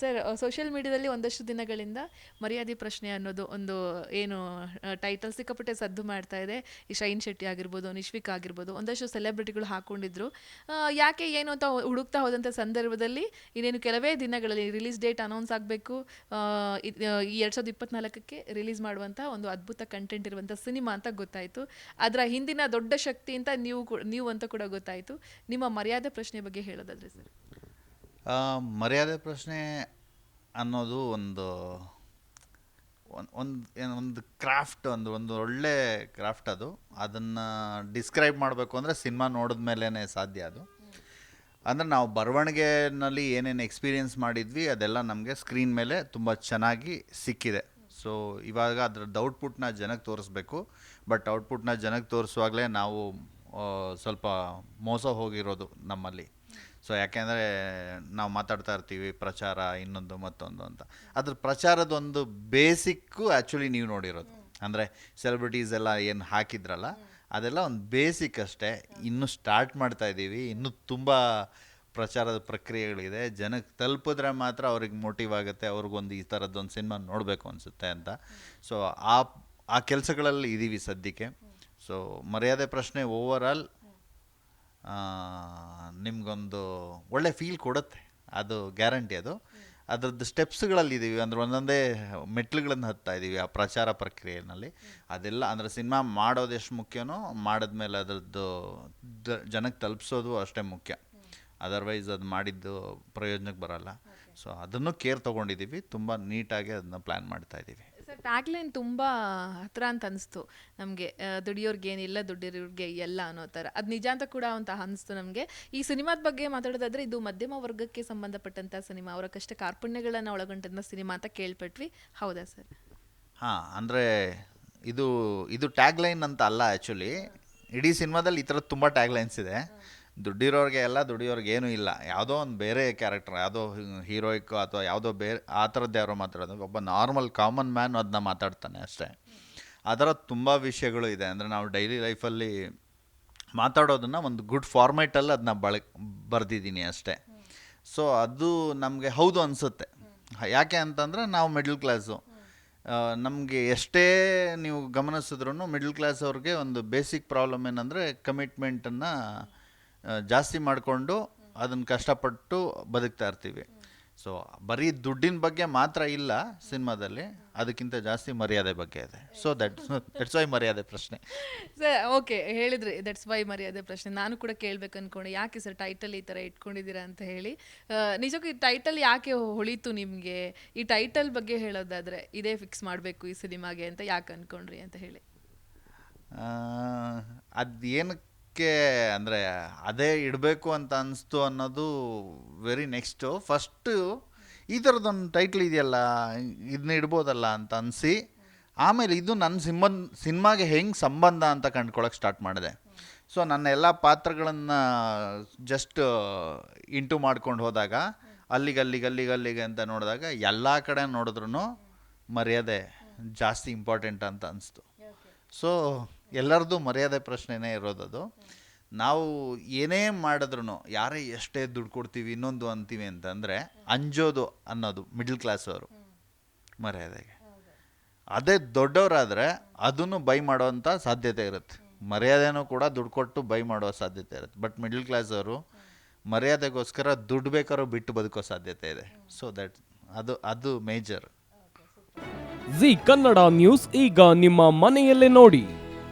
Sir social ಮೀಡಿಯಾದಲ್ಲಿ ಒಂದಷ್ಟು ದಿನಗಳಿಂದ ಮರ್ಯಾದೆ ಪ್ರಶ್ನೆ ಅನ್ನೋದು ಒಂದು, ಏನು ಟೈಟಲ್ ಸಿಕ್ಕಾಪಟ್ಟೆ ಸದ್ದು ಮಾಡ್ತಾ ಇದೆ. ಈ ಶೈನ್ ಶೆಟ್ಟಿ ಆಗಿರ್ಬೋದು, ನಿಶ್ವಿಕ್ ಆಗಿರ್ಬೋದು, ಒಂದಷ್ಟು ಸೆಲೆಬ್ರಿಟಿಗಳು ಹಾಕೊಂಡಿದ್ರು. ಯಾಕೆ ಏನು ಅಂತ ಹುಡುಕ್ತಾ ಹೋದಂಥ ಸಂದರ್ಭದಲ್ಲಿ ಇನ್ನೇನು ಕೆಲವೇ ದಿನಗಳಲ್ಲಿ ರಿಲೀಸ್ ಡೇಟ್ ಅನೌನ್ಸ್ ಆಗಬೇಕು. ಈ ಎರಡು ಸಾವಿರದ ಇಪ್ಪತ್ನಾಲ್ಕಕ್ಕೆ ರಿಲೀಸ್ ಮಾಡುವಂಥ ಒಂದು ಅದ್ಭುತ ಕಂಟೆಂಟ್ ಇರುವಂಥ ಸಿನಿಮಾ ಅಂತ ಗೊತ್ತಾಯಿತು. ಅದರ ಹಿಂದಿನ ದೊಡ್ಡ ಶಕ್ತಿ ಅಂತ ನೀವು ನೀವು ಅಂತ ಕೂಡ ಗೊತ್ತಾಯಿತು. ನಿಮ್ಮ ಮರ್ಯಾದೆ ಪ್ರಶ್ನೆ ಬಗ್ಗೆ ಹೇಳೋದಲ್ರಿ ಸರ್? ಮರ್ಯಾದೆ ಪ್ರಶ್ನೆ ಅನ್ನೋದು ಒಂದು ಒಂದು ಏನು, ಒಂದು ಕ್ರಾಫ್ಟ್, ಒಂದು ಒಂದು ಒಳ್ಳೆ ಕ್ರಾಫ್ಟ್ ಅದು. ಅದನ್ನು ಡಿಸ್ಕ್ರೈಬ್ ಮಾಡಬೇಕು ಅಂದರೆ ಸಿನಿಮಾ ನೋಡಿದ ಮೇಲೇ ಸಾಧ್ಯ ಅದು. ಅಂದರೆ ನಾವು ಬರವಣಿಗೆನಲ್ಲಿ ಏನೇನು ಎಕ್ಸ್ಪೀರಿಯೆನ್ಸ್ ಮಾಡಿದ್ವಿ, ಅದೆಲ್ಲ ನಮಗೆ ಸ್ಕ್ರೀನ್ ಮೇಲೆ ತುಂಬ ಚೆನ್ನಾಗಿ ಸಿಕ್ಕಿದೆ. ಸೊ ಇವಾಗ ಅದ್ರದ್ದು ಔಟ್ಪುಟ್ನ ಜನಕ್ಕೆ ತೋರಿಸ್ಬೇಕು. ಬಟ್ ಔಟ್ಪುಟ್ನ ಜನಕ್ಕೆ ತೋರಿಸುವಾಗಲೇ ನಾವು ಸ್ವಲ್ಪ ಮೋಸ ಹೋಗಿರೋದು ನಮ್ಮಲ್ಲಿ. ಸೊ ಯಾಕೆಂದರೆ ನಾವು ಮಾತಾಡ್ತಾ ಇರ್ತೀವಿ, ಪ್ರಚಾರ ಇನ್ನೊಂದು ಮತ್ತೊಂದು ಅಂತ. ಅದ್ರ ಪ್ರಚಾರದ ಒಂದು ಬೇಸಿಕ್ಕು ಆ್ಯಕ್ಚುಲಿ ನೀವು ನೋಡಿರೋದು. ಅಂದರೆ ಸೆಲೆಬ್ರಿಟೀಸ್ ಎಲ್ಲ ಏನು ಹಾಕಿದ್ರಲ್ಲ, ಅದೆಲ್ಲ ಒಂದು ಬೇಸಿಕ್ ಅಷ್ಟೇ. ಇನ್ನೂ ಸ್ಟಾರ್ಟ್ ಮಾಡ್ತಾ ಇದ್ದೀವಿ. ಇನ್ನೂ ತುಂಬ ಪ್ರಚಾರದ ಪ್ರಕ್ರಿಯೆಗಳಿದೆ. ಜನಕ್ಕೆ ತಲುಪಿದ್ರೆ ಮಾತ್ರ ಅವ್ರಿಗೆ ಮೋಟಿವ್ ಆಗುತ್ತೆ. ಅವ್ರಿಗೊಂದು ಈ ಥರದ್ದೊಂದು ಸಿನಿಮಾ ನೋಡಬೇಕು ಅನಿಸುತ್ತೆ ಅಂತ. ಸೊ ಆ ಆ ಕೆಲಸಗಳಲ್ಲಿ ಇದ್ದೀವಿ ಸದ್ಯಕ್ಕೆ. ಸೊ ಮರ್ಯಾದೆ ಪ್ರಶ್ನೆ ಓವರ್ ಆಲ್ ನಿಮಗೊಂದು ಒಳ್ಳೆ ಫೀಲ್ ಕೊಡುತ್ತೆ. ಅದು ಗ್ಯಾರಂಟಿ ಅದು. ಅದರದ್ದು ಸ್ಟೆಪ್ಸ್ಗಳಲ್ಲಿ ಇದ್ದೀವಿ ಅಂದ್ರೆ ಒಂದೊಂದೇ ಮೆಟ್ಲುಗಳನ್ನು ಹತ್ತಾ ಇದ್ದೀವಿ ಆ ಪ್ರಚಾರ ಪ್ರಕ್ರಿಯೆಯಲ್ಲಿ. ಅದೆಲ್ಲ ಅಂದರೆ ಸಿನಿಮಾ ಮಾಡೋದು ಎಷ್ಟು ಮುಖ್ಯನೋ ಮಾಡಿದ್ಮೇಲೆ ಅದರದ್ದು ಜನಕ್ಕೆ ತಲುಪಿಸೋದು ಅಷ್ಟೇ ಮುಖ್ಯ. ಅದರ್ವೈಸ್ ಅದು ಮಾಡಿದ್ದು ಪ್ರಯೋಜನಕ್ಕೆ ಬರಲ್ಲ. ಸೊ ಅದನ್ನು ಕೇರ್ ತೊಗೊಂಡಿದ್ದೀವಿ ತುಂಬ ನೀಟಾಗಿ ಅದನ್ನ ಪ್ಲ್ಯಾನ್ ಮಾಡ್ತಾ ಇದ್ದೀವಿ ಸರ್ ಟ್ಯಾಗ್ಲೈನ್ ತುಂಬ ಹತ್ರ ಅಂತ ಅನಿಸ್ತು ನಮಗೆ ದುಡಿಯೋರ್ಗೆ ಏನಿಲ್ಲ ದುಡ್ಡಿರೋರ್ಗೆ ಎಲ್ಲ ಅನ್ನೋ ಥರ. ಅದು ನಿಜ ಅಂತ ಕೂಡ ಅಂತ ಅನಿಸ್ತು ನಮಗೆ. ಈ ಸಿನಿಮಾದ ಬಗ್ಗೆ ಮಾತಾಡೋದಾದ್ರೆ ಇದು ಮಧ್ಯಮ ವರ್ಗಕ್ಕೆ ಸಂಬಂಧಪಟ್ಟಂಥ ಸಿನಿಮಾ, ಅವರ ಕಷ್ಟ ಕಾರ್ಪಣ್ಯಗಳನ್ನು ಒಳಗೊಂಡಂಥ ಸಿನಿಮಾ ಅಂತ ಕೇಳ್ಪಟ್ವಿ. ಹೌದಾ ಸರ್? ಹಾಂ, ಅಂದರೆ ಇದು ಇದು ಟ್ಯಾಗ್ಲೈನ್ ಅಂತ ಅಲ್ಲ ಆ್ಯಕ್ಚುಲಿ ಇಡೀ ಸಿನಿಮಾದಲ್ಲಿ ಈ ಥರದ್ದು ತುಂಬ ಟ್ಯಾಗ್ಲೈನ್ಸ್ ಇದೆ. ದುಡ್ಡಿರೋರಿಗೆ ಎಲ್ಲ ದುಡಿಯೋರಿಗೆ ಏನೂ ಇಲ್ಲ. ಯಾವುದೋ ಒಂದು ಬೇರೆ ಕ್ಯಾರೆಕ್ಟರ್ ಯಾವುದೋ ಹೀರೋಯಿಕ್ ಅಥವಾ ಯಾವುದೋ ಬೇರೆ, ಆ ಥರದ್ದು ಯಾರೋ ಮಾತಾಡೋದು. ಒಬ್ಬ ನಾರ್ಮಲ್ ಕಾಮನ್ ಮ್ಯಾನ್ ಅದನ್ನ ಮಾತಾಡ್ತಾನೆ ಅಷ್ಟೇ. ಆ ಥರ ತುಂಬ ವಿಷಯಗಳು ಇದೆ. ಅಂದರೆ ನಾವು ಡೈಲಿ ಲೈಫಲ್ಲಿ ಮಾತಾಡೋದನ್ನು ಒಂದು ಗುಡ್ ಫಾರ್ಮೇಟಲ್ಲಿ ಅದನ್ನ ಬಳ, ಬರೆದಿದ್ದೀನಿ ಅಷ್ಟೇ. ಸೊ ಅದು ನಮಗೆ ಹೌದು ಅನಿಸುತ್ತೆ. ಯಾಕೆ ಅಂತಂದರೆ ನಾವು ಮಿಡ್ಲ್ ಕ್ಲಾಸು ನಮಗೆ ಎಷ್ಟೇ ನೀವು ಗಮನಿಸಿದ್ರೂ ಮಿಡ್ಲ್ ಕ್ಲಾಸ್ ಅವ್ರಿಗೆ ಒಂದು ಬೇಸಿಕ್ ಪ್ರಾಬ್ಲಮ್ ಏನಂದರೆ ಕಮಿಟ್ಮೆಂಟನ್ನು ಜಾಸ್ತಿ ಮಾಡಿಕೊಂಡು ಅದನ್ನು ಕಷ್ಟಪಟ್ಟು ಬದುಕ್ತಾ ಇರ್ತೀವಿ. ಸೊ ಬರೀ ದುಡ್ಡಿನ ಬಗ್ಗೆ ಮಾತ್ರ ಇಲ್ಲ ಸಿನಿಮಾದಲ್ಲಿ ಅದಕ್ಕಿಂತ ಜಾಸ್ತಿ ಮರ್ಯಾದೆ ಬಗ್ಗೆ ಇದೆ. ಸೊ ದಟ್ ದಟ್ಸ್ ವೈ ಮರ್ಯಾದೆ ಪ್ರಶ್ನೆ. ಸರ್ ಓಕೆ ಹೇಳಿದ್ರಿ ದಟ್ಸ್ ವೈ ಮರ್ಯಾದೆ ಪ್ರಶ್ನೆ. ನಾನು ಕೂಡ ಕೇಳ್ಬೇಕು ಅನ್ಕೊಂಡೆ ಯಾಕೆ ಸರ್ ಟೈಟಲ್ ಈ ಥರ ಇಟ್ಕೊಂಡಿದ್ದೀರಾ ಅಂತ ಹೇಳಿ. ನಿಜಕ್ಕೂ ಈ ಟೈಟಲ್ ಯಾಕೆ ಹೊಳಿತು ನಿಮಗೆ? ಈ ಟೈಟಲ್ ಬಗ್ಗೆ ಹೇಳೋದಾದ್ರೆ ಇದೇ ಫಿಕ್ಸ್ ಮಾಡಬೇಕು ಈ ಸಿನಿಮಾಗೆ ಅಂತ ಯಾಕೆ ಅನ್ಕೊಂಡ್ರಿ ಅಂತ ಹೇಳಿ. ಅದು ಏನಕ್ಕೆ ಅಂದರೆ ಅದೇ ಇಡಬೇಕು ಅಂತ ಅನ್ನಿಸ್ತು ಅನ್ನೋದು ವೆರಿ ನೆಕ್ಸ್ಟು ಫಸ್ಟು ಈ ಥರದ್ದೊಂದು ಟೈಟ್ಲ್ ಇದೆಯಲ್ಲ ಇದನ್ನ ಇಡ್ಬೋದಲ್ಲ ಅಂತ ಅನಿಸಿ ಆಮೇಲೆ ಇದು ನನ್ನ ಸಿಂಬನ್ ಸಿನಿಮಾಗೆ ಹೆಂಗೆ ಸಂಬಂಧ ಅಂತ ಕಂಡ್ಕೊಳಕ್ಕೆ ಸ್ಟಾರ್ಟ್ ಮಾಡಿದೆ. ಸೊ ನನ್ನ ಎಲ್ಲ ಪಾತ್ರಗಳನ್ನು ಜಸ್ಟ್ ಇಂಟು ಮಾಡ್ಕೊಂಡು ಹೋದಾಗ ಅಲ್ಲಿಗೆ ಅಲ್ಲಿಗೆ ಅಲ್ಲಿಗೆ ಅಲ್ಲಿಗೆ ಅಂತ ನೋಡಿದಾಗ ಎಲ್ಲ ಕಡೆ ನೋಡಿದ್ರೂ ಮರ್ಯಾದೆ ಜಾಸ್ತಿ ಇಂಪಾರ್ಟೆಂಟ್ ಅಂತ ಅನಿಸ್ತು. ಸೊ ಎಲ್ಲರದ್ದು ಮರ್ಯಾದೆ ಪ್ರಶ್ನೆನೇ ಇರೋದದು. ನಾವು ಏನೇ ಮಾಡಿದ್ರು ಯಾರೇ ಎಷ್ಟೇ ದುಡ್ಡು ಕೊಡ್ತೀವಿ, ಇನ್ನೊಂದು ಅಂತೀವಿ ಅಂತಂದರೆ ಅಂಜೋದು ಅನ್ನೋದು ಮಿಡ್ಲ್ ಕ್ಲಾಸ್ ಅವರು ಮರ್ಯಾದೆಗೆ. ಅದೇ ದೊಡ್ಡವರಾದರೆ ಅದನ್ನು ಬೈ ಮಾಡೋವಂಥ ಸಾಧ್ಯತೆ ಇರುತ್ತೆ. ಮರ್ಯಾದೆನೂ ಕೂಡ ದುಡ್ಡು ಕೊಟ್ಟು ಬೈ ಮಾಡೋ ಸಾಧ್ಯತೆ ಇರುತ್ತೆ. ಬಟ್ ಮಿಡ್ಲ್ ಕ್ಲಾಸ್ ಅವರು ಮರ್ಯಾದೆಗೋಸ್ಕರ ದುಡ್ಡು ಬೇಕಾದ್ರೂ ಬಿಟ್ಟು ಬದುಕೋ ಸಾಧ್ಯತೆ ಇದೆ. ಸೊ ದಟ್ ಅದು ಅದು ಮೇಜರ್ ಜಿ ಕನ್ನಡ ನ್ಯೂಸ್ ಈಗ ನಿಮ್ಮ ಮನೆಯಲ್ಲೇ ನೋಡಿ.